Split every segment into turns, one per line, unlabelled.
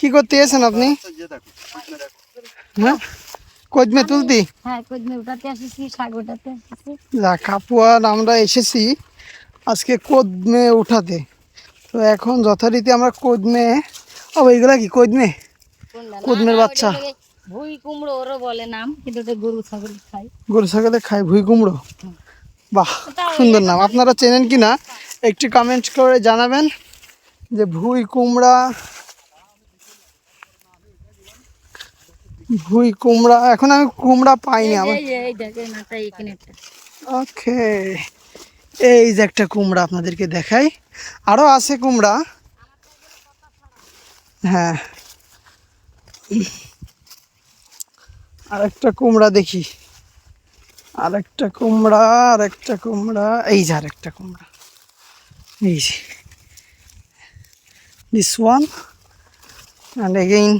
কি করতে এসেছেন আপনি? হ্যাঁ? কদমে তুলতি?
হ্যাঁ কদিন ওটাতে এসেছি শাক ওটাতে এসেছি
যা কাপু আর আমরা এসেছি আজকে কদমে উঠাতে। তো এখন যথারীতি আমরা কদমে ও এইগুলা কি কদমে কুদমের বাচ্চা।
ভুই কুমড়ো ওরও বলে নাম কিন্তু গরু ছাগল খাই
গরু ছাগলে খায় ভুই কুমড়ো? বাহ সুন্দর নাম। আপনারা চেনেন কি না একটু কমেন্ট করে জানাবেন। যে ভুই কুমড়া ভুই কুমড়া এখন আমি কুমড়া পাইনি আমার
এই যে, এই দেখেন এটা এখানে একটা।
ওকে এই যে একটা কুমড়া আপনাদেরকে দেখাই। আরও আছে কুমড়া। হ্যাঁ। আর একটা কুমড়া দেখি। আর একটা কুমড়া আর একটা কুমড়া এই যে আর একটা কুমড়া। এই যে। দিস ওয়ান অ্যান্ড এগেইন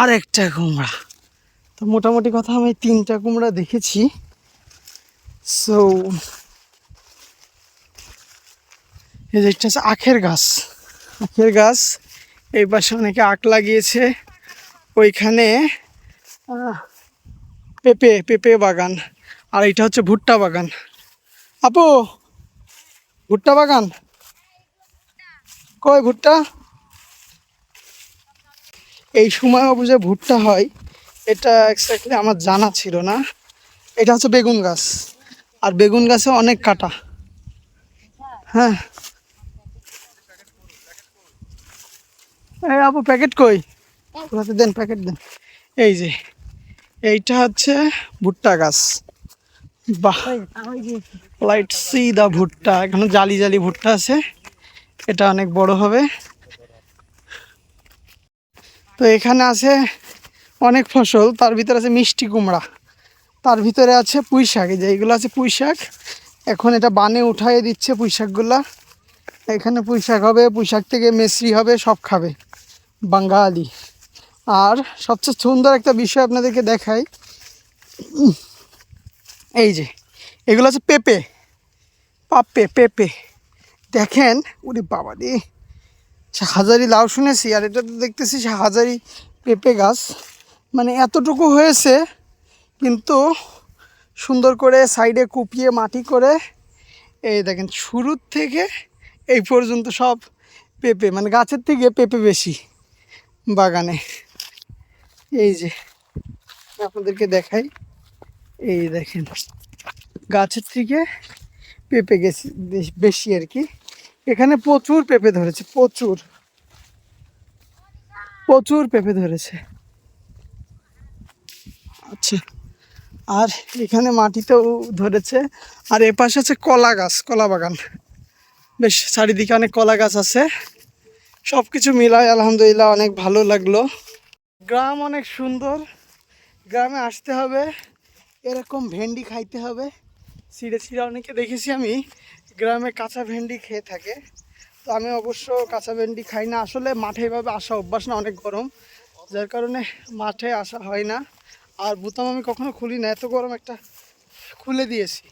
আর একটা কুমড়া। তো মোটামুটি কথা আমি তিনটা কুমড়া দেখেছি। সো এই যে একটা হচ্ছে আখের গাছ। আখের গাছ, এই পাশে অনেকে আখ লাগিয়েছে। ওইখানে পেঁপে পেঁপে বাগান। আর এটা হচ্ছে ভুট্টা বাগান। আপু, ভুট্টা বাগান? কয় ভুট্টা? এই সময় বুঝে ভুট্টা হয় এটা এক্স্যাক্টলি আমার জানা ছিল না। এটা হচ্ছে বেগুন গাছ আর বেগুন গাছে অনেক কাটা। হ্যাঁ। এই আপু প্যাকেট কই? ওরাতে দেন প্যাকেট দেন। এই যে এইটা হচ্ছে ভুট্টা গাছ। বাহ! লাইট সি দা ভুট্টা। এখানে জালি জালি ভুট্টা আছে। এটা অনেক বড় হবে। তো এখানে আছে অনেক ফসল, তার ভিতরে আছে মিষ্টি কুমড়া, তার ভিতরে আছে পুঁই শাক যে এইগুলো আছে পুঁই শাক। এখন এটা বানে উঠাই দিচ্ছে পুঁই শাকগুলা। এখানে পুঁই শাক হবে, পুঁই শাক থেকে মেসরি হবে, সব খাবে, বাঙালি। আর সবচেয়ে সুন্দর একটা বিষয় আপনাদেরকে দেখাই, এই যে, এগুলো আছে পেঁপে পাপে পেঁপে। দেখেন, ওরে বাবা রে। হাজারি লাউ শুনেছি, আর এটা তো দেখতেছি হাজারি পেঁপে গাছ। মানে এতটুকু হয়েছে, কিন্তু সুন্দর করে সাইডে কুপিয়ে মাটি করে, এই দেখেন শুরুর থেকে এই পর্যন্ত সব পেঁপে মানে গাছের থেকে পেঁপে বেশি বাগানে। এই যে, আপনাদেরকে দেখাই। এই দেখেন, গাছের থেকে পেঁপে গেছে, বেশ- বেশি আর কি। এখানে প্রচুর পেঁপে ধরেছে, প্রচুর। প্রচুর পেঁপে ধরেছে। আচ্ছা আর এখানে মাটিতেও ধরেছে, আর এ পাশে আছে কলা গাছ, কলা বাগান। বেশ, চারিদিকে অনেক কলা গাছ আছে। সব কিছু মিলায় আলহামদুলিল্লাহ অনেক ভালো লাগল। গ্রাম অনেক সুন্দর। গ্রামে আসতে হবে, এরকম ভেন্ডি খাইতে হবে। ছিঁড়ে ছিঁড়ে অনেকে দেখেছি আমি, গ্রামে কাঁচা ভেন্ডি খেয়ে থাকে। তো আমি অবশ্য কাঁচা ভেন্ডি খাই না। আসলে মাঠে এভাবে আসা অভ্যাস না, অনেক গরম। যার কারণে মাঠে আসা হয় না। আর বুতাম আমি কখনো খুলি না, এত গরম একটা খুলে দিয়েছি।